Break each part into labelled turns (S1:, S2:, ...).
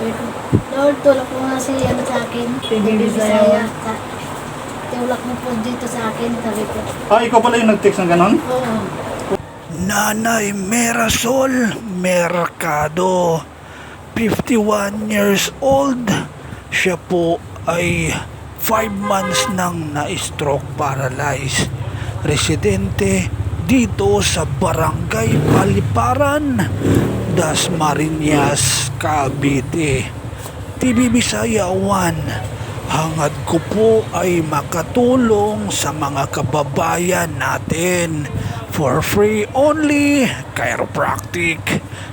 S1: Lord, tulak mo nga si ano sa akin.
S2: Pwede
S1: Baby
S2: Bisaya.
S1: Sa- Tulak mo po dito sa akin, sabi ko.
S3: Ah, ikaw pala yung nag-text ng ganon?
S1: Oo.
S4: Nanay Merasol Mercado, 51 years old. Siya po ay 5 months nang na-stroke paralyzed. Residente dito sa Barangay Paliparan, Dasmariñas, Cavite. TV Bisaya 1. Hangad ko po ay makatulong sa mga kababayan natin for free only chiropractic,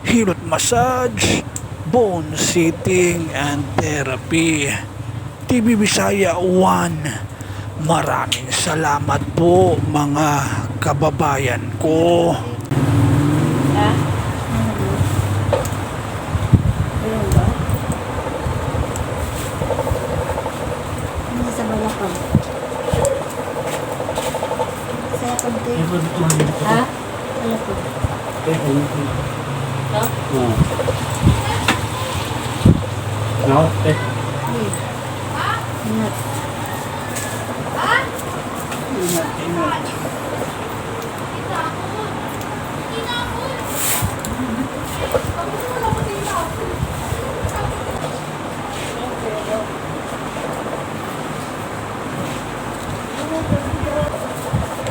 S4: hilot massage, bone sitting and therapy. TV Bisaya 1. Maraming salamat po mga kababayan ko.
S2: Ha?
S1: Ayun ba? Ano sa balakang? Saya konti.
S2: Ha?
S1: Ingat.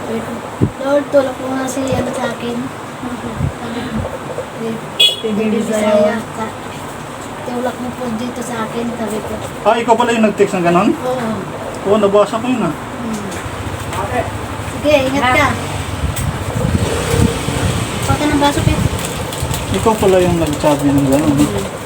S1: Lord, tulak mo nga si ano sa akin. Sabi ko.
S2: Pwede
S1: Baby
S2: Bisaya.
S1: Bisaya. Sa- Tulak mo po dito sa akin, sabi ko.
S3: Ah, ikaw pala yung nag-text ng ganon?
S1: Oo.
S3: Oo, nabasa ko yun ah.
S1: Hmm. Sige, ingat ka. Huwag ka ng baso, Pet.
S3: Ikaw pala yung nagsabi ng ganon.
S1: Hmm.